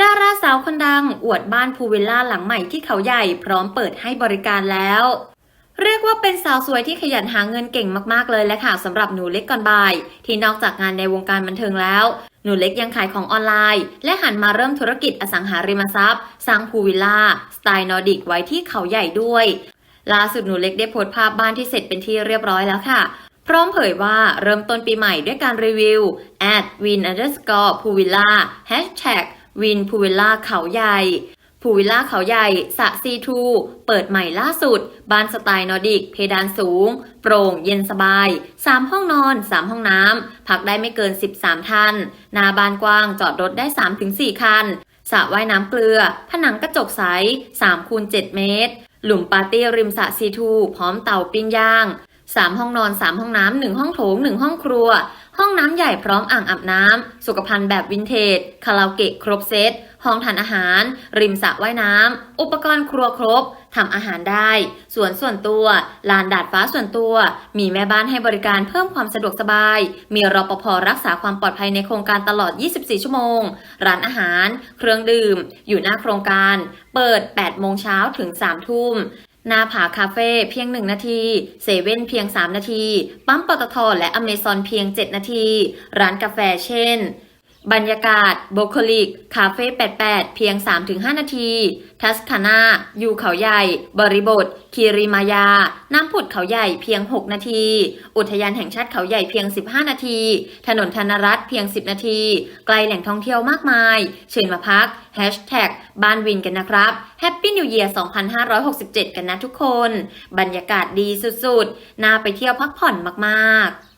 ดาราสาวคนดัง อวดบ้านพูวิลล่าหลังใหม่ที่เขาใหญ่พร้อมเปิดให้บริการแล้ว เรียกว่าเป็นสาวสวยที่ขยันหาเงินเก่งมากๆเลยแหละค่ะสำหรับหนูเล็กก่อนบ่าย ที่นอกจากงานในวงการบันเทิงแล้ว หนูเล็กยังขายของออนไลน์ และหันมาเริ่มธุรกิจอสังหาริมทรัพย์สร้างพูวิลล่าสไตล์นอร์ดิกไว้ที่เขาใหญ่ด้วยล่าสุดหนูเล็กได้โพสต์ภาพบ้านที่เสร็จเป็นที่เรียบร้อยแล้วค่ะ พร้อมเผยว่าเริ่มต้นปีใหม่ด้วยการรีวิว at win underscore p u v i l l a hashtag win p u v i l l a เขาใหญ่พูวิลล่าเขาใหญ่สะซีทู เปิดใหม่ล่าสุด บ้านสไตล์นอร์ดิก เพดานสูง โปร่งเย็นสบาย 3 ห้องนอน 3 ห้องน้ำ พักได้ไม่เกิน 13 ท่านหน้าบานกว้างจอดรถได้ 3-4 คันสระว่ายน้ำเกลือ ผนังกระจกใส3คูณ7เมตร หลุมปาร์ตี้ริมสระซีทู พร้อมเตาปิ้งย่าง 3 ห้องนอน 3 ห้องน้ำ 1 ห้องโถง 1 ห้องครัว ห้องน้ำใหญ่พร้อมอ่างอาบน้ำ สุขภัณฑ์แบบวินเทจ คาราโอเกะครบเซต ห้องทานอาหาร ริมสระว่ายน้ำ อุปกรณ์ครัวครบ ทำอาหารได้ สวนส่วนตัว ลานดาดฟ้าส่วนตัว มีแม่บ้านให้บริการเพิ่มความสะดวกสบาย มีรปภรักษาความปลอดภัยในโครงการตลอด 24 ชั่วโมง ร้านอาหาร เครื่องดื่ม อยู่หน้าโครงการ เปิด 8 โมงเช้าถึง 3 ทุ่ม น้าผาคาเฟ่เพียง 1 นาที เซเว่นเพียง 3 นาที ปั๊มปตทและอเมซอนเพียง 7 นาที ร้านกาแฟเช่น บรรยากาศโบโคลิก คาเฟ่88 เพียง 3-5 นาที ทัสคานาอยู่เขาใหญ่ บริบท คีริมายา น้ำผุดเขาใหญ่เพียง 6 นาที อุทยานแห่งชาติเขาใหญ่เพียง 15 นาที ถนนธนรัตน์เพียง 10 นาที ไกลแหล่งท่องเที่ยวมากมาย เชิญมาพักแฮชแท็กบ้านวินกันนะครับแฮปปี้นิวเยียร์2567 กันนะทุกคน บรรยากาศดีสุดๆ น่าไปเที่ยวพักผ่อนมากๆ